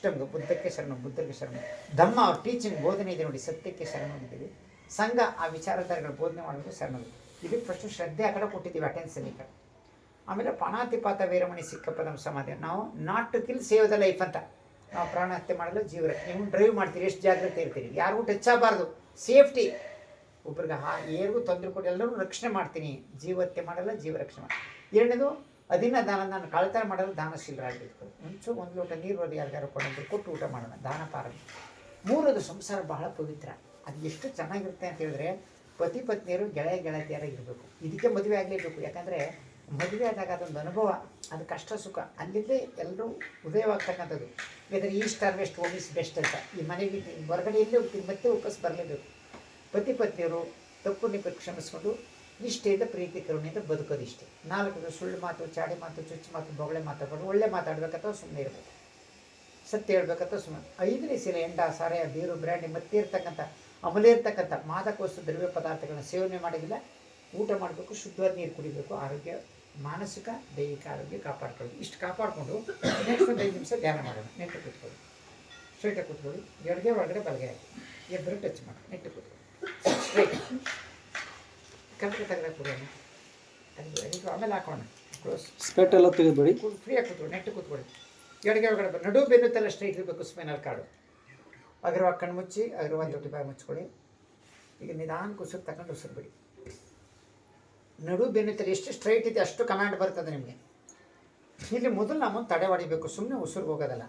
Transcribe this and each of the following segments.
ಸಿಸ್ಟಮ್ದು ಬುದ್ಧಕ್ಕೆ ಶರಣ, ಬುದ್ಧಕ್ಕೆ ಶರಣು. ಧಮ್ಮ ಅವ್ರ ಟೀಚಿಂಗ್ ಬೋಧನೆ ಇದೆ ನೋಡಿ, ಸತ್ಯಕ್ಕೆ ಶರಣು ಅಂತೀವಿ ಸಂಘ, ಆ ವಿಚಾರಧಾರೆಗಳ ಬೋಧನೆ ಮಾಡೋದು ಶರಣರು ಇದು ಫಸ್ಟ್ ಶ್ರದ್ಧೆ ಆ ಕಡೆ ಕೊಟ್ಟಿದ್ದೀವಿ ಅಟೆನ್ಷನ್ ಈ ಕಡೆ. ಆಮೇಲೆ ಪಣಾತಿಪಾತ ವೀರಮಣಿ ಸಿಕ್ಕಪ್ಪ ನಮ್ಮ ಸಮಾಧಿ. ನಾವು not to kill save the life ಅಂತ. ನಾವು ಪ್ರಾಣ ಹತ್ಯೆ ಮಾಡಲು ಜೀವರ. ನೀವು ಡ್ರೈವ್ ಮಾಡ್ತೀರಿ, ಎಷ್ಟು ಜಾಗ್ರತೆ ಇರ್ತೀರಿ? ಯಾರಿಗೂ ಟಚ್ ಆಗಬಾರ್ದು. ಸೇಫ್ಟಿ ಒಬ್ರಿಗೆ ಹಾ, ಏರಿಗೂ ತೊಂದರೆ ಕೊಡಿ ಎಲ್ಲರೂ ರಕ್ಷಣೆ ಮಾಡ್ತೀನಿ. ಜೀವಹತ್ಯೆ ಮಾಡಲ್ಲ, ಜೀವ ರಕ್ಷಣೆ ಮಾಡಿ. ಎರಡನೇದು ಅದಿನ ದಾನ, ನಾನು ಕಳ್ತನ ಮಾಡಲು ದಾನಶೀಲರಾಗಿರ್ತದೆ ಮುಂಚೆ ಒಂದು ಲೋಟ ನೀರು ಅದು ಯಾರಿಗಾರು ಕೊಡೋದು ಕೊಟ್ಟು ಊಟ ಮಾಡೋಣ, ದಾನ ಪಾರ ಮೂರದು ಸಂಸಾರ ಬಹಳ ಪವಿತ್ರ. ಅದು ಎಷ್ಟು ಚೆನ್ನಾಗಿರುತ್ತೆ ಅಂತ ಹೇಳಿದ್ರೆ ಪತಿ ಪತ್ನಿಯರು ಗೆಳೆಯ ಗೆಳತಿಯರಾಗಿರ್ಬೇಕು ಇದಕ್ಕೆ ಮದುವೆ ಆಗಲೇಬೇಕು. ಯಾಕಂದರೆ ಮದುವೆ ಆದಾಗ ಅದೊಂದು ಅನುಭವ, ಅದು ಕಷ್ಟ ಸುಖ. ಅಲ್ಲಿಂದೇ ಎಲ್ಲರೂ ಉದಯವಾಗ್ತಕ್ಕಂಥದ್ದು ಯಾಕಂದರೆ east or west home is best ಅಂತ. ಈ ಮನೆಗೆ ಹೊರಗಡೆ ಎಲ್ಲಿ ಹೋಗ್ತೀನಿ ಮತ್ತೆ ವಾಪಸ್ ಬರಲೇಬೇಕು. ಪತಿ ಪತ್ನಿಯರು ತಪ್ಪು ಕ್ಷಮಿಸ್ಕೊಂಡು ನಿಷ್ಠೆಯಿಂದ ಪ್ರೀತಿ, ಕರುಣೆಯಿಂದ ಬದುಕೋದು ಇಷ್ಟೇ. ನಾಲ್ಕು ಸುಳ್ಳು ಮಾತು, ಚಾಡಿ ಮಾತು, ಚುಚ್ಚು ಮಾತು, ಬೊಗಳೆ ಮಾತಾಡೋದು ಒಳ್ಳೆ ಮಾತಾಡ್ಬೇಕಂತ ಸುಮ್ಮನೆ ಇರಬೇಕು. ಸತ್ಯ ಹೇಳ್ಬೇಕಂತ ಸುಮ್ಮನೆ ಐದನೇ ಸಿಲೆ ಎಂಡ ಸಾರೆಯ ಬೀರು, ಬ್ರ್ಯಾಂಡಿ, ಮತ್ತೆ ಇರ್ತಕ್ಕಂಥ, ಅಮಲೆ ಇರ್ತಕ್ಕಂಥ ಮಾದಕ ವಸ್ತು ದ್ರವ್ಯ ಪದಾರ್ಥಗಳನ್ನ ಸೇವನೆ ಮಾಡೋದಿಲ್ಲ ಊಟ ಮಾಡಬೇಕು, ಶುದ್ಧವಾದ ನೀರು ಕುಡಿಬೇಕು, ಆರೋಗ್ಯ, ಮಾನಸಿಕ, ದೈಹಿಕ ಆರೋಗ್ಯ ಕಾಪಾಡ್ಕೊಳ್ಳಿ ಇಷ್ಟು ಕಾಪಾಡಿಕೊಂಡು ನೆಕ್ಸ್ಟ್ ಒಂದು ಐದು ನಿಮಿಷ ಧ್ಯಾನ ಮಾಡೋಣ. ನೆಟ್ಟು ಕೂತ್ಕೊಳ್ಳಿ. ಸ್ಟ್ರೈಟಾಗಿ ಕೂತ್ಕೊಳ್ಳಿ. ಎಡಗೆ ಒಳಗಡೆ ಬಲಗೆ ಹಾಕಿ. ಎಬ್ಬರು ಟಚ್ ಮಾಡಿ ನೆಟ್ಟು ಕೂತ್ಕೊಳ್ಳಿ. ಸ್ಟ್ರೈಟ್ ಕರ್ಕ ತೆಗೆದ ಕೊಡೋಣ ಅದು ಆಮೇಲೆ ಹಾಕೋಣ. ಕ್ಲೋಸ್ ಸ್ಪೆಟ್ ಎಲ್ಲ ತೆಗೆದ್ಬಿಡಿ. ಫ್ರೀಯಾಗಿ ಕೂತ್ಕೊಳ್ಳಿ ನೆಟ್ಟು ಕೂತ್ಕೊಳ್ಳಿ. ಎಡಗೆ ಒಳಗಡೆ ಬರ್ ನಡು ಬೆನ್ನುತ್ತೆಲ್ಲ ಸ್ಟ್ರೈಟ್ ಇರಬೇಕು ಸ್ಪೈನಲ್ ಕಾರ್ಡು ಅಗರವಾಗಿ ಕಣ್ಣು ಮುಚ್ಚಿ ಅಗರವಾಗಿ ದೊಡ್ಡ ಬಾಯಿ ಮುಚ್ಕೊಳ್ಳಿ. ಈಗ ನಿಧಾನ ಉಸಿರು ತಗೊಂಡು ಉಸಿರು ಬಿಡಿ ನಡು ಬೆನ್ನುತ್ತಲ್ಲಿ ಎಷ್ಟು ಸ್ಟ್ರೈಟ್ ಇದೆ ಅಷ್ಟು ಕಮಾಂಡ್ ಬರ್ತದೆ ನಿಮಗೆ. ಇಲ್ಲಿ ಮೊದಲು ನಮ್ಮನ್ನು ತಡೆ ಹೊಡಿಬೇಕು ಸುಮ್ಮನೆ ಉಸಿರು ಹೋಗೋದಲ್ಲ.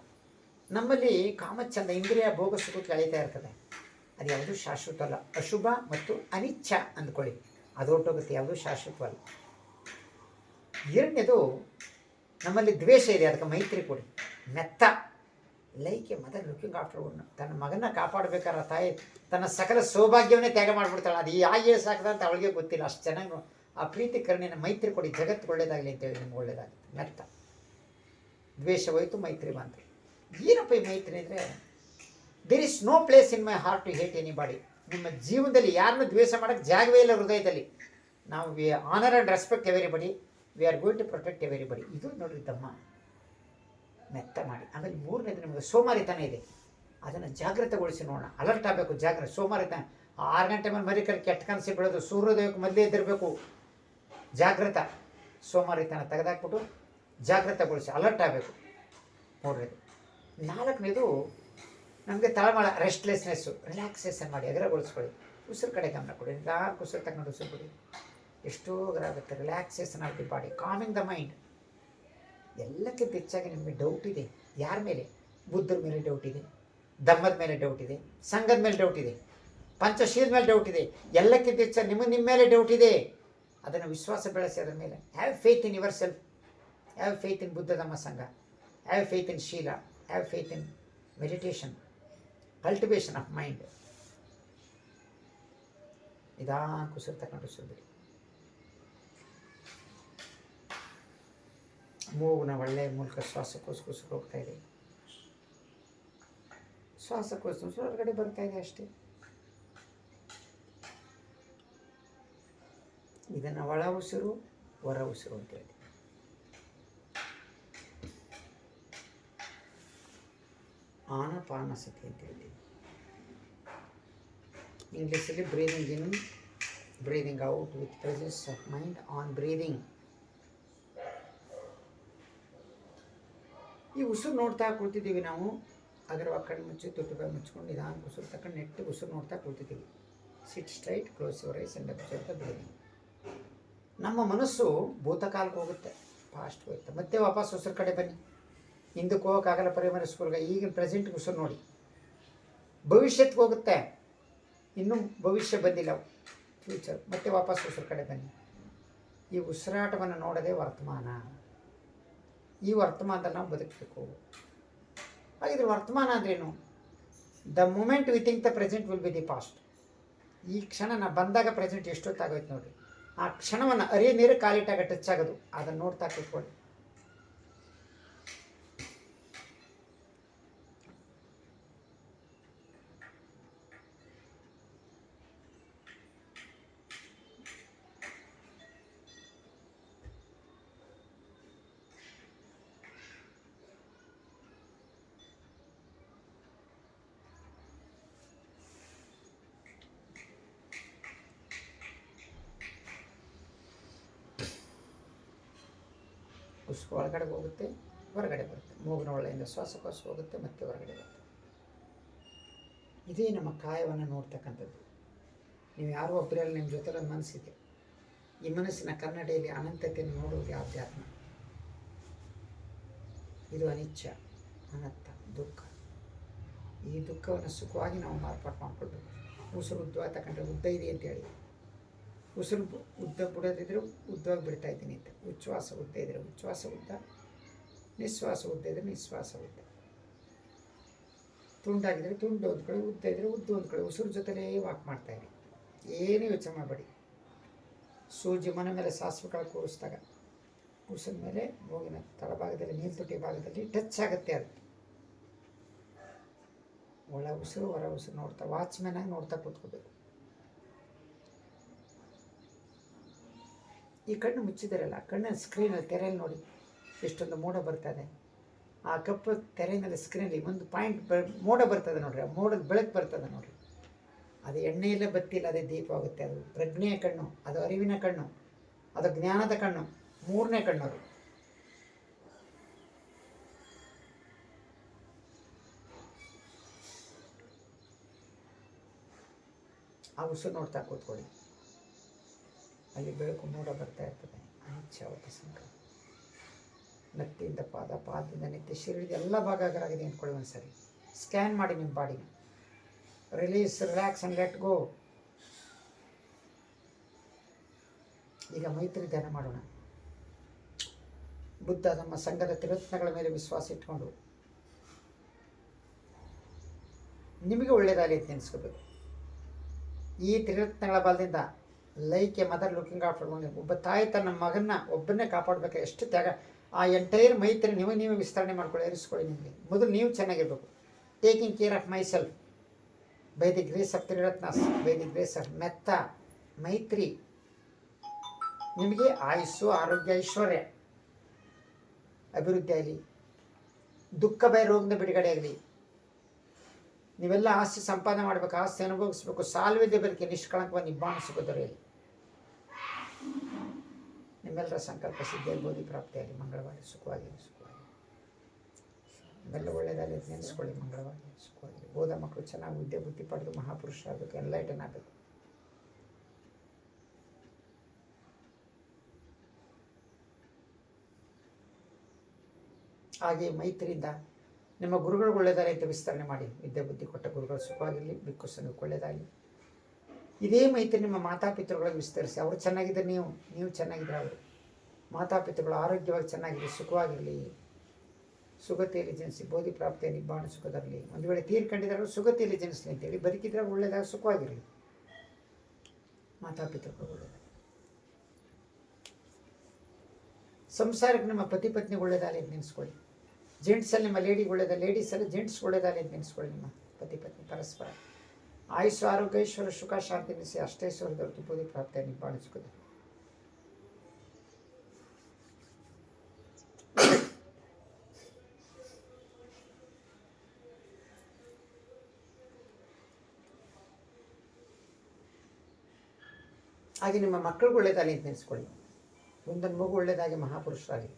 ನಮ್ಮಲ್ಲಿ ಕಾಮಚಂದ ಇಂದ್ರಿಯ ಭೋಗ ಸುಖಕ್ಕೆ ಅಳಿತಾ ಇರ್ತದೆ. ಅದು ಯಾವುದು ಶಾಶ್ವತ ಅಲ್ಲ. ಅಶುಭ ಮತ್ತು ಅನಿಚ್ಛ ಅಂದ್ಕೊಳ್ಳಿ. ಅದು ಹೊರಟೋಗುತ್ತೆ ಯಾವುದೂ ಶಾಶ್ವತವಲ್ಲ. ಎರಡನೇದು, ನಮ್ಮಲ್ಲಿ ದ್ವೇಷ ಇದೆ, ಅದಕ್ಕೆ ಮೈತ್ರಿ ಕೊಡಿ. ಮೆತ್ತ like a mother looking after one ತನ್ನ ಮಗನ ಕಾಪಾಡಬೇಕಾದ್ರೆ ತಾಯಿ ತನ್ನ ಸಕಲ ಸೌಭಾಗ್ಯವನ್ನೇ ತ್ಯಾಗ ಮಾಡಿಬಿಡ್ತಾಳೆ. ಅದು ಯಾಕೆ ಸಾಕದ ಅಂತ ಅವಳಿಗೆ ಗೊತ್ತಿಲ್ಲ. ಅಷ್ಟು ಚೆನ್ನಾಗಿ ಆ ಪ್ರೀತಿ ಕರ್ಣಿನ ಮೈತ್ರಿ ಕೊಡಿ. ಜಗತ್ತು ಒಳ್ಳೇದಾಗಲಿ ಅಂತೇಳಿ ನಿಮ್ಗೆ ಒಳ್ಳೇದಾಗುತ್ತೆ. ಮೆತ್ತ ದ್ವೇಷ ಹೋಯಿತು, ಮೈತ್ರಿ ಬಂತು. ಏನಪ್ಪ ಈ ಮೈತ್ರಿ ಅಂದರೆ there is no place in my heart to hate anybody ನಿಮ್ಮ ಜೀವನದಲ್ಲಿ ಯಾರನ್ನೂ ದ್ವೇಷ ಮಾಡೋಕ್ಕೆ ಜಾಗವೇ ಇಲ್ಲ ಹೃದಯದಲ್ಲಿ. ನಾವು we honour and respect everybody we are going to protect everybody ಇದು ನೋಡ್ರಿ ತಮ್ಮ ಮೆತ್ತ ಮಾಡಿ. ಆಮೇಲೆ ಮೂರನೇದು ನಿಮಗೆ ಸೋಮಾರಿತನ ಇದೆ. ಅದನ್ನು ಜಾಗೃತಗೊಳಿಸಿ ನೋಡೋಣ. ಅಲರ್ಟ್ ಆಗಬೇಕು ಜಾಗ್ರತೆ ಸೋಮಾರಿತನ. ಆರು ಗಂಟೆ ಮೇಲೆ ಮರಿ ಕರೆ ಕೆಟ್ಟ ಕನಸಿ ಬೆಳೆದು, ಸೂರ್ಯೋದಯಕ್ಕೆ ಮೊದಲೇ ಎದ್ದಿರಬೇಕು. ಜಾಗೃತ ಸೋಮಾರಿತನ ತೆಗೆದಾಕ್ಬಿಟ್ಟು ಜಾಗೃತಗೊಳಿಸಿ ಅಲರ್ಟ್ ಆಗಬೇಕು. ನೋಡ್ರಿ ನಾಲ್ಕನೇದು ನಮಗೆ ತಳಮಳ ರೆಸ್ಟ್ಲೆಸ್ನೆಸ್ಸು ರಿಲ್ಯಾಕ್ಸೇಷನ್ ಮಾಡಿ ಎಗರಗೊಳಿಸ್ಕೊಳ್ಳಿ ಉಸಿರು ಕಡೆ ಗಮನ ಕೊಡಿ ನಾಲ್ಕು ಉಸಿರು ತಗೊಂಡು ಉಸಿರು ಕೊಡಿ. ಎಷ್ಟೋ ಆಗುತ್ತೆ relaxation of the body calming the mind ಎಲ್ಲಕ್ಕಿಂತ ಹೆಚ್ಚಾಗಿ ನಿಮಗೆ ಡೌಟ್ ಇದೆ. ಯಾರ ಮೇಲೆ? ಬುದ್ಧರ ಮೇಲೆ ಡೌಟ್ ಇದೆ, ಧಮ್ಮದ ಮೇಲೆ ಡೌಟ್ ಇದೆ, ಸಂಘದ ಮೇಲೆ ಡೌಟ್ ಇದೆ, ಪಂಚಶೀಲ ಮೇಲೆ ಡೌಟ್ ಇದೆ. ಎಲ್ಲಕ್ಕಿಂತ ಹೆಚ್ಚಾಗಿ ನಿಮಗೆ ನಿಮ್ಮ ಮೇಲೆ ಡೌಟ್ ಇದೆ. ಅದನ್ನು ವಿಶ್ವಾಸ ಬೆಳೆಸಿ ಅದರ ಮೇಲೆ. Have faith in yourself have faith in Buddha Dhamma Sangha. Have faith in sila. Have faith in meditation cultivation of mind ನಿಧಾನ ಕುಸಿರು ತಗೊಂಡು ಸುಂದರಿ ಬಿಡಿ ಮೂಗಿನ ಒಳ್ಳೆಯ ಮೂಲಕ ಶ್ವಾಸಕೋಸ್ಕೋಸ್ಕರ ಹೋಗ್ತಾ ಇದೆ. ಶ್ವಾಸಕೋಸ್ಕರ ಹೊರಗಡೆ ಬರ್ತಾ ಇದೆ ಅಷ್ಟೇ. ಇದನ್ನು ಒಳ ಉಸಿರು, ಹೊರ ಉಸಿರು ಅಂತ ಹೇಳಿ ಆನಪಾನಸತಿ ಅಂತ ಹೇಳ್ತೀವಿ ಇಂಗ್ಲೀಷಲ್ಲಿ breathing in breathing out with presence of mind on breathing ಈ ಉಸಿರು ನೋಡ್ತಾ ಕೂತಿದ್ದೀವಿ ನಾವು. ಅದರ ಕಣ್ಣು ಮುಚ್ಚಿ ತುಟ್ಟು ಬಾಯಿ ಮುಚ್ಕೊಂಡು ನಿಧಾನ ಉಸಿರು ತಕ್ಕಂಡು ನೆಟ್ಟು ಉಸಿರು ನೋಡ್ತಾ ಕೂತಿದ್ದೀವಿ sit straight close your eyes and observe breathing ನಮ್ಮ ಮನಸ್ಸು ಭೂತಕಾಲಕ್ಕೆ ಹೋಗುತ್ತೆ ಫಾಸ್ಟ್ ಹೋಗುತ್ತೆ. ಮತ್ತೆ ವಾಪಸ್ ಉಸಿರು ಕಡೆ ಬನ್ನಿ. ಹಿಂದಕ್ಕೆ ಹೋಗೋಕ್ಕಾಗಲ್ಲ ಪ್ರೈಮರಿ ಸ್ಕೂಲ್ಗೆ ಈಗಿನ ಪ್ರೆಸೆಂಟ್ ಉಸಿರು ನೋಡಿ. ಭವಿಷ್ಯಕ್ಕೆ ಹೋಗುತ್ತೆ. ಇನ್ನೂ ಭವಿಷ್ಯ ಬಂದಿಲ್ಲ ಫ್ಯೂಚರ್ ಮತ್ತೆ ವಾಪಸ್ ಉಸಿರು ಕಡೆ ಬನ್ನಿ. ಈ ಉಸಿರಾಟವನ್ನು ನೋಡೋದೇ ವರ್ತಮಾನ. ಈ ವರ್ತಮಾನದಲ್ಲಿ ನಾವು ಬದುಕಬೇಕು. ಹಾಗಿದ್ರೆ ವರ್ತಮಾನ ಅಂದ್ರೇನು? The moment we think the present will be the past ಈ ಕ್ಷಣ ನಾ ಬಂದಾಗ ಪ್ರೆಸೆಂಟ್ ಎಷ್ಟೊತ್ತಾಗೋಯ್ತು ನೋಡಿರಿ ಆ ಕ್ಷಣವನ್ನು ಅರಿಯ ನೀರು ಕಾಲಿಟ್ಟಾಗ ಟಚ್ ಆಗೋದು. ಅದನ್ನು ನೋಡ್ತಾ ಕೂತ್ಕೊಳ್ಳಿ. ಉಸುಕು ಒಳಗಡೆ ಹೋಗುತ್ತೆ, ಹೊರಗಡೆ ಬರುತ್ತೆ. ಮೂಗಿನ ಒಳ್ಳೆಯಿಂದ ಶ್ವಾಸಕೋಶ ಹೋಗುತ್ತೆ, ಮತ್ತೆ ಹೊರಗಡೆ ಬರುತ್ತೆ. ಇದೇ ನಮ್ಮ ಕಾಯವನ್ನು ನೋಡ್ತಕ್ಕಂಥದ್ದು. ನೀವು ಯಾರೋ ಒಬ್ಬರಲ್ಲಿ ನಿಮ್ಮ ಜೊತೆ ಒಂದು ಮನಸ್ಸಿದೆ. ಈ ಮನಸ್ಸಿನ ಕನ್ನಡಿಯಲ್ಲಿ ಅನಂತತೆಯನ್ನು ನೋಡುವುದು ಆಧ್ಯಾತ್ಮ ಇದು ಅನಿಚ್ಛ ಅನಂತ ದುಃಖ. ಈ ದುಃಖವನ್ನು ಸುಖವಾಗಿ ನಾವು ಮಾರ್ಪಾಟು ಮಾಡಿಕೊಳ್ಬೇಕು. ಉಸಿರು ಉದ್ದ ತಗೊಂಡ್ರೆ ಉದ್ದ ಇದೆ ಅಂತೇಳಿ ಉಸಿರು ಉದ್ದ ಬಿಡೋದಿದ್ರೆ ಉದ್ದವಾಗಿ ಬಿಡ್ತಾ ಇದ್ದೀನಿ ಅಂತ. ಉಚ್ಛ್ವಾಸ ಉದ್ದ ಇದ್ರೆ ಉಚ್ಛ್ವಾಸ ಉದ್ದ ನಿಶ್ವಾಸ ಉದ್ದ ಇದ್ರೆ ನಿಶ್ವಾಸ ಉದ್ದ. ತುಂಡಾಗಿದ್ರೆ ತುಂಡು ಒಂದು ಕಡೆ, ಉದ್ದ ಇದ್ರೆ ಉದ್ದು ಒಂದು ಕಡೆ. ಉಸಿರು ಜೊತೆಲೇ ವಾಕ್ ಮಾಡ್ತಾ ಇರಿ. ಏನು ಯೋಚನೆ ಮಾಡಬೇಡಿ. ಸೂಜಿ ಮನೆ ಮೇಲೆ ಸಾಸಿವೆ ಕಾಳು ಕೂರಿಸಿದಾಗ ಕೂಸಿದ ಮೇಲೆ ಹೋಗಿನ ತಳಭಾಗದಲ್ಲಿ ನೀಲ್ತುಟಿ ಭಾಗದಲ್ಲಿ ಟಚ್ ಆಗುತ್ತೆ ಅದು. ಒಳ ಉಸಿರು, ಹೊರ ಉಸಿರು ನೋಡ್ತಾ ವಾಚ್ಮ್ಯಾನಾಗಿ ನೋಡ್ತಾ ಕೂತ್ಕೋಬೇಕು. ಈ ಕಣ್ಣು ಮುಚ್ಚಿದಾರಲ್ಲ ಕಣ್ಣಿನ ಸ್ಕ್ರೀನಲ್ಲಿ ತೆರೆಯಲ್ಲಿ ನೋಡಿ ಎಷ್ಟೊಂದು ಮೋಡ ಬರ್ತದೆ. ಆ ಕಪ್ಪು ತೆರೆಯಲ್ಲಿ ಸ್ಕ್ರೀನಲ್ಲಿ ಒಂದು ಪಾಯಿಂಟ್ ಬ, ಮೋಡ ಬರ್ತದೆ ನೋಡ್ರಿ, ಆ ಮೋಡದ ಬೆಳಕು ಬರ್ತದೆ ನೋಡ್ರಿ. ಅದು ಎಣ್ಣೆಯಲ್ಲ ಬತ್ತಿಲ್ಲ, ಅದೇ ದೀಪ ಆಗುತ್ತೆ ಅದು. ಪ್ರಜ್ಞೆಯ ಕಣ್ಣು, ಅದು ಅರಿವಿನ ಕಣ್ಣು, ಅದು ಜ್ಞಾನದ ಕಣ್ಣು, ಮೂರನೇ ಕಣ್ಣು ಅದು. ಆ ಉಸಿರು ನೋಡ್ತಾ ಕೂತ್ಕೊಳ್ಳಿ. ಅಲ್ಲಿ ಬೆಳಕು ಮೂಡ ಬರ್ತಾ ಇರ್ತದೆ. ಅನಿಚ್ಛಾವತಿ ಸಂಕಲ್ಪ ನಟ್ಟಿಯಿಂದ ಪಾದ, ಪಾದದಿಂದ ನಿತ್ಯ ಶರೀರದ ಎಲ್ಲ ಭಾಗಗಳಾಗಿದೆ ಅಂದ್ಕೊಳ್ಳಿ ಒಂದ್ಸರಿ ಸ್ಕ್ಯಾನ್ ಮಾಡಿ ನಿಮ್ಮ ಬಾಡಿನ release relax and let go ಈಗ ಮೈತ್ರಿ ಧ್ಯಾನ ಮಾಡೋಣ. ಬುದ್ಧ ನಮ್ಮ ಸಂಘದ ತಿರತ್ನಗಳ ಮೇಲೆ ವಿಶ್ವಾಸ ಇಟ್ಕೊಂಡು. ನಿಮಗೆ ಒಳ್ಳೆಯದಾಗಲಿ ಅಂತ ನೆನೆಸ್ಕೋಬೇಕು. ಈ ತ್ರಿರತ್ನಗಳ ಬಲದಿಂದ like a mother looking after ಒಬ್ಬ ತಾಯಿ ತನ್ನ ಮಗನ್ನ ಒಬ್ಬನ್ನೇ ಕಾಪಾಡಬೇಕು ಎಷ್ಟು ತ್ಯಾಗ. ಆ ಎಂಟೈರ್ ಮೈತ್ರಿ ನೀವು ನೀವು ವಿಸ್ತರಣೆ ಮಾಡ್ಕೊಳ್ಳಿ ಇರಿಸ್ಕೊಳ್ಳಿ ನಿಮಗೆ. ಮೊದಲು ನೀವು ಚೆನ್ನಾಗಿರ್ಬೇಕು. Taking care of myself by the grace of Triratnas by the grace of metta maitri ನಿಮಗೆ ಆಯುಸ್ಸು, ಆರೋಗ್ಯ, ಐಶ್ವರ್ಯ ಅಭಿವೃದ್ಧಿ ಆಗಲಿ, ದುಃಖ, ಭಯ, ರೋಗದ ಬಿಡುಗಡೆ ಆಗಲಿ ನೀವೆಲ್ಲ ಆಸ್ತಿ ಸಂಪಾದನೆ ಮಾಡಬೇಕು, ಆಸ್ತಿ ಅನುಭವಿಸ್ಬೇಕು ಸಾಲ್ವೇದ್ಯ ಬದುಕಿ ನಿಷ್ಕಳಂಕವಾಗಿ ನಿಬ್ಬಾಣ ಸುಖ ನಿಮ್ಮೆಲ್ಲರ ಸಂಕಲ್ಪ ಸಿದ್ಧಿ ಬೋಧಿ ಪ್ರಾಪ್ತಿಯಾಗಿ ಮಂಗಳವಾರ ಸುಖವಾಗಿ ಸುಖವಾಗಿ ನಿಮ್ಮೆಲ್ಲ ಒಳ್ಳೆಯದಾಗಲಿ ನೆನೆಸ್ಕೊಳ್ಳಿ ಮಂಗಳವಾರ ಸುಖವಾಗಿ ಓದ ಮಕ್ಕಳು ಚೆನ್ನಾಗಿ ವಿದ್ಯೆ, ಬುದ್ಧಿ ಪಡೆದು ಮಹಾಪುರುಷ ಆಗಬೇಕು ಎನ್ಲೈಟನ್ ಆಗಬೇಕು. ಹಾಗೆ ಮೈತ್ರಿಯಿಂದ ನಿಮ್ಮ ಗುರುಗಳು ಒಳ್ಳೆಯದಾರೆ ಅಂತ ವಿಸ್ತರಣೆ ಮಾಡಿ. ವಿದ್ಯೆ ಬುದ್ಧಿ ಕೊಟ್ಟ ಗುರುಗಳು ಸುಖವಾಗಿರಲಿ ಬಿಕ್ಕು ಸಂಘ ಒಳ್ಳೆಯದಾಗಲಿ. ಇದೇ ಮೈತ್ರಿ ನಿಮ್ಮ ಮಾತಾಪಿತೃಗಳಿಗೆ ವಿಸ್ತರಿಸಿ. ಅವರು ಚೆನ್ನಾಗಿದ್ದರೆ, ನೀವು ನೀವು ಚೆನ್ನಾಗಿದ್ದರೆ ಅವರು. ಮಾತಾಪಿತೃಗಳು ಆರೋಗ್ಯವಾಗಿ ಚೆನ್ನಾಗಿರಲಿ ಸುಖವಾಗಿರಲಿ. ಸುಗತಿಯಲ್ಲಿ ಜನಿಸಿ ಬೋಧಿ ಪ್ರಾಪ್ತಿಯ ನಿಬ್ಬಾಣ, ಸುಖದರಲಿ. ಒಂದು ವೇಳೆ ತೀರ್ಕೊಂಡಿದ್ರೆ ಸುಗತಿಯಲ್ಲಿ ಜನಿಸಲಿ ಅಂತೇಳಿ ಬದುಕಿದ್ರೆ ಒಳ್ಳೆಯದಾಗ ಸುಖವಾಗಿರಲಿ. ಮಾತಾಪಿತೃಗಳು ಒಳ್ಳೆಯದಾಗ ಸಂಸಾರಕ್ಕೆ ನಿಮ್ಮ ಪತಿ ಪತ್ನಿ ಒಳ್ಳೆಯದಾಗಲಿ ನೆನೆಸ್ಕೊಳ್ಳಿ. ಜೆಂಟ್ಸಲ್ಲಿ ನಿಮ್ಮ ಲೇಡಿ ಲೇಡೀಸ್ ಲೇಡೀಸಲ್ಲಿ ಜೆಂಟ್ಸ್ ಒಳ್ಳೇದಾಗಲಿ ಅಂತ ನೆನೆಸ್ಕೊಳ್ಳಿ ನಿಮ್ಮ ಪತಿ ಪತ್ನಿ ಪರಸ್ಪರ. ಆಯುಷ್ ಆರೋಗ್ಯ ಐಶ್ವರ ಸುಖ, ಶಾಂತಿ ನಿಸಿ ಅಷ್ಟೇಶ್ವರದವ್ರ ತುಪ್ಪದಿ ಪ್ರಾಪ್ತಿ ಪ್ರಾಪ್ತಿಯ ನಿಬ್ಬಾಣ ಹಾಗೆ ನಿಮ್ಮ ಮಕ್ಕಳಿಗೆ ಒಳ್ಳೇದಾಗಲಿ ಅಂತ ನೆನೆಸ್ಕೊಳ್ಳಿ. ಒಂದೊಂದು ಮಗು ಒಳ್ಳೇದಾಗಿ ಮಹಾಪುರುಷರಾಗಲಿ.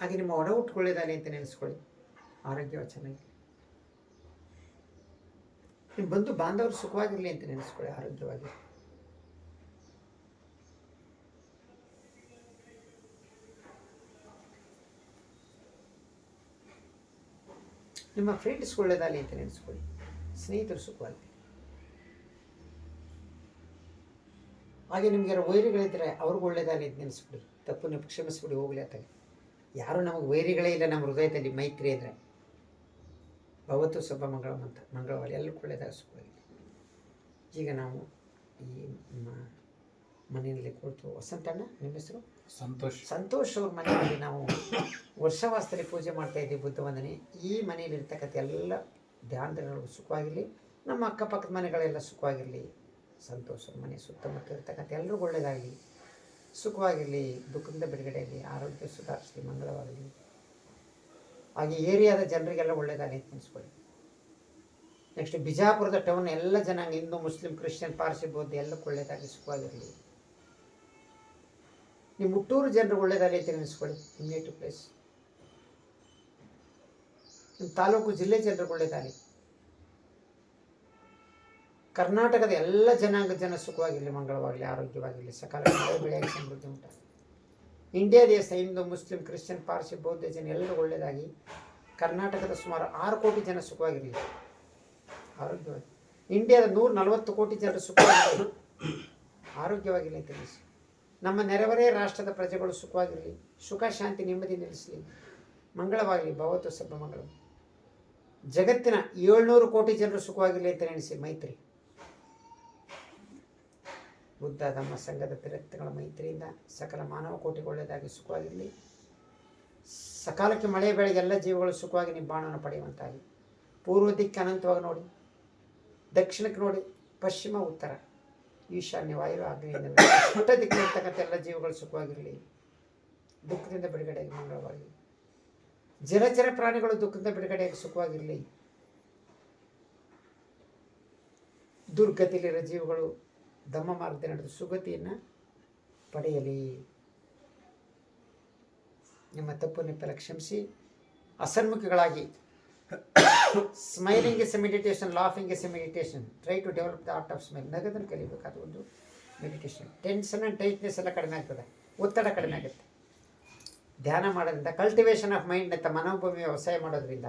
ಹಾಗೆ ನಿಮ್ಮ ಒಡ ಒಳ್ಳೆಯದಾಗಲಿ ಅಂತ ನೆನೆಸ್ಕೊಳ್ಳಿ. ಆರೋಗ್ಯವಾಗಿ ಚೆನ್ನಾಗಿ ನಿಮ್ಮ ಬಂಧು ಬಾಂಧವರು ಸುಖವಾಗಿರಲಿ ಅಂತ ನೆನೆಸ್ಕೊಳ್ಳಿ ಆರೋಗ್ಯವಾಗಿ. ನಿಮ್ಮ ಫ್ರೆಂಡ್ಸ್ ಒಳ್ಳೇದಾಗಲಿ ಅಂತ ನೆನೆಸ್ಕೊಳ್ಳಿ. ಸ್ನೇಹಿತರು ಸುಖವಾಗಿ ಹಾಗೆ ನಿಮ್ಗೆ ಯಾರು ವೈರಿಗಳಿದ್ರೆ ಅವ್ರಿಗೆ ಒಳ್ಳೇದಾಗಲಿ ಅಂತ ನೆನೆಸ್ಬಿಡಿ. ತಪ್ಪನ್ನು ಕ್ಷಮಿಸ್ಬಿಡಿ, ಹೋಗಲಿ ಅತ್ತಾಗೆ ಯಾರೂ ನಮಗೆ ವೈರಿಗಳೇ ಇಲ್ಲ ನಮ್ಮ ಹೃದಯದಲ್ಲಿ ಮೈತ್ರಿ ಅಂದರೆ. ಭವತ್ತು ಸೊಬ್ಬ ಮಂಗಳಂ ಅಂತ ಮಂಗಳವಾರ ಎಲ್ಲರೂ ಒಳ್ಳೆಯದಾಗ ಸುಖವಾಗಿ ಈಗ ನಾವು ಈ ಮನೆಯಲ್ಲಿ ಕುಳಿತು ವಸಂತಣ್ಣ ನಿಮ್ಮ ಹೆಸರು? ಸಂತೋಷ್. ಸಂತೋಷ್ ಅವ್ರ ಮನೆಯಲ್ಲಿ ನಾವು ವರ್ಷವಾಸ್ತಲ್ಲಿ ಪೂಜೆ ಮಾಡ್ತಾ ಇದ್ದೀವಿ ಬುದ್ಧ ವಂದನೆ. ಈ ಮನೆಯಲ್ಲಿ ಇರ್ತಕ್ಕಂಥ ಎಲ್ಲ ಧ್ಯಾನಗಳು ಸುಖವಾಗಿರಲಿ ನಮ್ಮ ಅಕ್ಕಪಕ್ಕದ ಮನೆಗಳೆಲ್ಲ ಸುಖವಾಗಿರಲಿ. ಸಂತೋಷ ಮನೆ ಸುತ್ತಮುತ್ತ ಇರ್ತಕ್ಕಂಥ ಎಲ್ರಿಗೂ ಒಳ್ಳೆಯದಾಗಲಿ ಸುಖವಾಗಿರಲಿ, ದುಃಖದಿಂದ ಬಿಡುಗಡೆಯಲ್ಲಿ ಆರೋಗ್ಯ ಸುಧಾರಿಸಲಿ, ಮಂಗಳವಾಗಲಿ. ಹಾಗೆ ಏರಿಯಾದ ಜನರಿಗೆಲ್ಲ ಒಳ್ಳೆಯದಾಗಲಿ ಅಂತ ನೆಕ್ಸ್ಟ್ ಬಿಜಾಪುರದ ಟೌನ್ ಎಲ್ಲ ಜನಾಂಗ, ಹಿಂದೂ, ಮುಸ್ಲಿಂ, ಕ್ರಿಶ್ಚಿಯನ್, ಪಾರ್ಸಿ, ಬೌದ್ಧ ಎಲ್ಲಕ್ಕೂ ಒಳ್ಳೆಯದಾಗಿ ಸುಖವಾಗಿರಲಿ. ನಿಮ್ಮ ಹುಟ್ಟೂರು ಜನರು ಒಳ್ಳೆಯದಾಗಲಿ ಅಂತ ಅನಿಸ್ಕೊಳ್ಳಿ ನಿಮ್ಮ ನೇಟಿವ್ ಪ್ಲೇಸ್ ನಿಮ್ಮ ತಾಲೂಕು ಜಿಲ್ಲೆ ಜನರಿಗೆ ಒಳ್ಳೆಯದಾಗಲಿ ಕರ್ನಾಟಕದ ಎಲ್ಲ ಜನಾಂಗ ಜನ ಸುಖವಾಗಿರಲಿ, ಮಂಗಳವಾಗಲಿ, ಆರೋಗ್ಯವಾಗಿರಲಿ ಸಕಾಲ ಬೆಳೆಯಾಗಿ ಸಮೃದ್ಧಿ ಉಂಟಾಗಲಿ ಇಂಡಿಯಾ ದೇಶ, ಹಿಂದೂ, ಮುಸ್ಲಿಂ, ಕ್ರಿಶ್ಚಿಯನ್, ಪಾರ್ಸಿ, ಬೌದ್ಧ ಜನ ಎಲ್ಲರೂ ಒಳ್ಳೆಯದಾಗಿ ಕರ್ನಾಟಕದ ಸುಮಾರು ಆರು ಕೋಟಿ ಜನ ಸುಖವಾಗಿರಲಿ. ಆರೋಗ್ಯವಾಗಿ. ಇಂಡಿಯಾದ ನೂರ ನಲವತ್ತು ಕೋಟಿ ಜನರು ಸುಖವಾಗಿರಲಿ. ಆರೋಗ್ಯವಾಗಿರಲಿ ತಿಳಿಸಿ. ನಮ್ಮ ನೆರೆಹೊರೆಯ ರಾಷ್ಟ್ರದ ಪ್ರಜೆಗಳು ಸುಖವಾಗಿರಲಿ, ಸುಖ, ಶಾಂತಿ, ನೆಮ್ಮದಿ ನೆಲೆಸಲಿ. ಮಂಗಳವಾಗಲಿ ಭವತ್ತು ಸಬ್ಬ ಮಂಗಳ. ಜಗತ್ತಿನ ಏಳ್ನೂರು ಕೋಟಿ ಜನರು ಸುಖವಾಗಿರಲಿ ಅಂತ ನೆನೆಸಿ ಮೈತ್ರಿ. ಬುದ್ಧ ತಮ್ಮ ಸಂಘದ ಪ್ರಯತ್ನಗಳ ಮೈತ್ರಿಯಿಂದ ಸಕಲ ಮಾನವ ಕೋಟಿಗೆ ಒಳ್ಳೆಯದಾಗಿ ಸುಖವಾಗಿರಲಿ. ಸಕಾಲಕ್ಕೆ ಮಳೆ ಬೆಳೆಗೆ ಎಲ್ಲ ಜೀವಗಳು ಸುಖವಾಗಿ ನಿಬ್ಬಾಣವನ್ನು ಪಡೆಯುವಂತಾಗಿ ಪೂರ್ವ ದಿಕ್ಕು ಅನಂತವಾಗಿ ನೋಡಿ, ದಕ್ಷಿಣಕ್ಕೆ ನೋಡಿ, ಪಶ್ಚಿಮ, ಉತ್ತರ. ಈಶಾನ್ಯ ವಾಯು ಪುಟ್ಟ ದಿಕ್ಕಿನಿರ್ತಕ್ಕಂಥ ಎಲ್ಲ ಜೀವಗಳು ಸುಖವಾಗಿರಲಿ. ದುಃಖದಿಂದ ಬಿಡುಗಡೆಯಾಗಿ ಮಂಗಳವಾಗಲಿ. ಜಲಚರ ಪ್ರಾಣಿಗಳು ದುಃಖದಿಂದ ಬಿಡುಗಡೆಯಾಗಿ ಸುಖವಾಗಿರಲಿ. ದುರ್ಗತಿಲಿರೋ ಜೀವಗಳು ಧಮ್ಮ ಮಾರ್ಗದಲ್ಲಿ ನಡೆದು ಸುಗತಿಯನ್ನು ಪಡೆಯಲಿ. ನಿಮ್ಮ ತಪ್ಪು ನೆಪ್ಪೆಲ್ಲ ಕ್ಷಮಿಸಿ ಅಸನ್ಮುಖಗಳಾಗಿ. Smiling is a meditation laughing is a meditation try to develop the art of smile ನಗದನ್ನು ಕಲಿಬೇಕಾದ ಒಂದು ಮೆಡಿಟೇಷನ್ ಟೆನ್ಷನ್ ಆ್ಯಂಡ್ ಟೈಟ್ನೆಸ್ ಎಲ್ಲ ಕಡಿಮೆ ಆಗ್ತದೆ. ಒತ್ತಡ ಕಡಿಮೆ ಆಗುತ್ತೆ. ಧ್ಯಾನ ಮಾಡೋದ್ರಿಂದ ಕಲ್ಟಿವೇಶನ್ ಆಫ್ ಮೈಂಡ್ ಅಂತ ಮನೋಭೂಮಿ ವ್ಯವಸಾಯ ಮಾಡೋದ್ರಿಂದ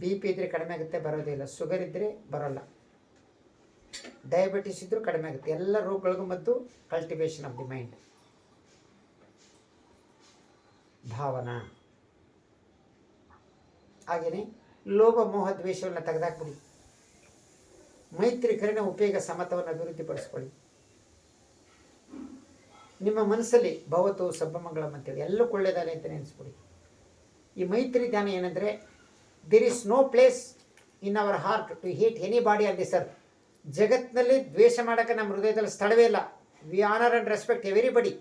ಬಿ ಪಿ ಇದ್ದರೆ ಕಡಿಮೆ ಆಗುತ್ತೆ ಬರೋದಿಲ್ಲ ಶುಗರ್ ಇದ್ದರೆ ಬರೋಲ್ಲ. ಡಯಾಬಿಟಿಸ್ ಇದ್ದರೂ ಕಡಿಮೆ ಆಗುತ್ತೆ. ಎಲ್ಲ ರೋಗಗಳಿಗೂ ಮತ್ತು ಕಲ್ಟಿವೇಶನ್ ಆಫ್ ದಿ ಮೈಂಡ್ ಭಾವನಾ. ಹಾಗೆಯೇ ಲೋಭ, ಮೋಹ ದ್ವೇಷವನ್ನು ತೆಗೆದಾಕ್ಬಿಡಿ. ಮೈತ್ರಿ ಕರುಣ ಉಪಯೋಗ ಸಮತವನ್ನು ಅಭಿವೃದ್ಧಿಪಡಿಸ್ಕೊಳ್ಳಿ. ನಿಮ್ಮ ಮನಸ್ಸಲ್ಲಿ ಭವತು, ಸಬ್ಬಮಂಗಳಂ ಅಂತೇಳಿ ಎಲ್ಲೂ ಒಳ್ಳೆಯದಾಗಲಿ ಅಂತ ನೆನೆಸ್ಬಿಡಿ ಈ ಮೈತ್ರಿ ಧ್ಯಾನ ಏನಂದರೆ there is no place in our heart to hate anybody on this earth ಜಗತ್ತಿನಲ್ಲಿ ದ್ವೇಷ ಮಾಡೋಕ್ಕೆ ನಮ್ಮ ಹೃದಯದಲ್ಲಿ ಸ್ಥಳವೇ ಇಲ್ಲ. We honour and respect everybody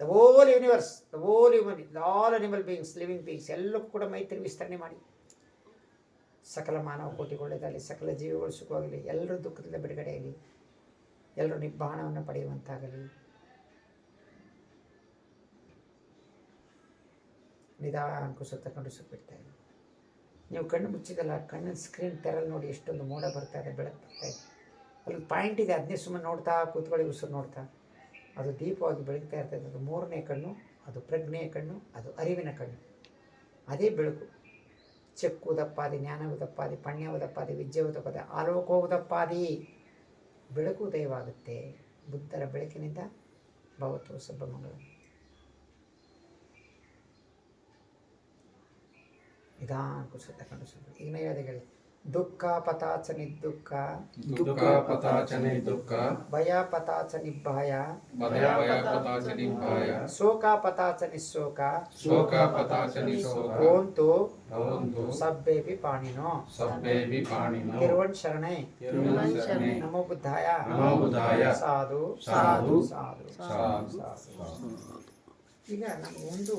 the whole universe the whole human all animal beings living beings ಎಲ್ಲಕ್ಕೂ ಕೂಡ ಮೈತ್ರಿ ವಿಸ್ತರಣೆ ಮಾಡಿ. ಸಕಲ ಮಾನವ ಕೋಟಿಗೆ ಒಳ್ಳೆಯದಾಗಲಿ ಸಕಲ ಜೀವಿಗಳು ಸುಖವಾಗಲಿ, ಎಲ್ಲರೂ ದುಃಖದಿಂದ ಬಿಡುಗಡೆಯಾಗಲಿ, ಎಲ್ಲರೂ ನಿಬ್ಬಾಣವನ್ನು ಪಡೆಯುವಂತಾಗಲಿ. ನಿಧಾನಕ್ಕೂ ತಗೊಂಡು ಸುಖ ಇದೆ ನೀವು ಕಣ್ಣು ಮುಚ್ಚಿದಲ್ಲ, ಕಣ್ಣಿನ ಸ್ಕ್ರೀನ್ ತೆರಲ್ ನೋಡಿ ಎಷ್ಟೊಂದು ಮೋಡ ಬರ್ತಾ ಇದೆ, ಬೆಳಕು ಬರ್ತಾ ಇದೆ. ಅಲ್ಲಿ ಪಾಯಿಂಟ್ ಇದೆ ಅದನ್ನೇ ಸುಮ್ಮನೆ ನೋಡ್ತಾ, ಕೂತ್ಕೊಳ್ಳಿ, ಉಸಿರು ನೋಡ್ತಾ. ಅದು ದೀಪವಾಗಿ ಬೆಳಗ್ತಾ ಇರ್ತದೆ, ಅದು ಮೂರನೇ ಕಣ್ಣು, ಅದು ಪ್ರಜ್ಞೆಯ ಕಣ್ಣು, ಅದು ಅರಿವಿನ ಕಣ್ಣು. ಅದೇ ಬೆಳಕು. ಚೆಕ್ಕುವುದಪ್ಪಾದಿ ಜ್ಞಾನವುದಪ್ಪಾದಿ ಪಣ್ಯವುದಪ್ಪಾದಿ ವಿದ್ಯೆವುದಪ್ಪಾದಿ ಆಲೋಕವುದಪ್ಪಾದಿ ಬೆಳಕು ಉದಯವಾಗುತ್ತೆ. ಬುದ್ಧರ ಬೆಳಕಿನಿಂದ ಭವತು ಸಬ್ಬಮಂಗಳ. ನಿಧಾನಕ್ಕೂ ಸುತ್ತಕೊಂಡು ಸುತ್ತ ಈಗ ನೈವೇದ್ಯಗಳು ದುಃಖ ಪತಾಚ ನಿದುಃಖ ದುಃಖ ಪತಾಚನೆ ದುಃಖ ಭಯ ಪತಾಚ ನಿಭಾಯ ಭಯ ಭಯ ಪತಾಚ ನಿಭಾಯ ಶೋಕ ಪತಾಚ ನಿಶೋಕ ಶೋಕ ಪತಾಚ ನಿಶೋಕ ಓಂತು ಭವಂತು ಸಬ್ಬೇಪಿ ಪಾಣಿನೋ ಸಬ್ಬೇಬಿ ಪಾಣಿನೋ ತಿರುವನ್ ಶರಣೆ ತಿರುವನ್ ಶರಣೆ ನಮೋ ಬುದ್ಧಾಯ ನಮೋ ಬುದ್ಧಾಯ ಸಾಧು ಸಾಧು ಸಾಧು ಸಾಧು ಸಾಧು ಈಗ ನಮ್ಗೆ ಒಂದು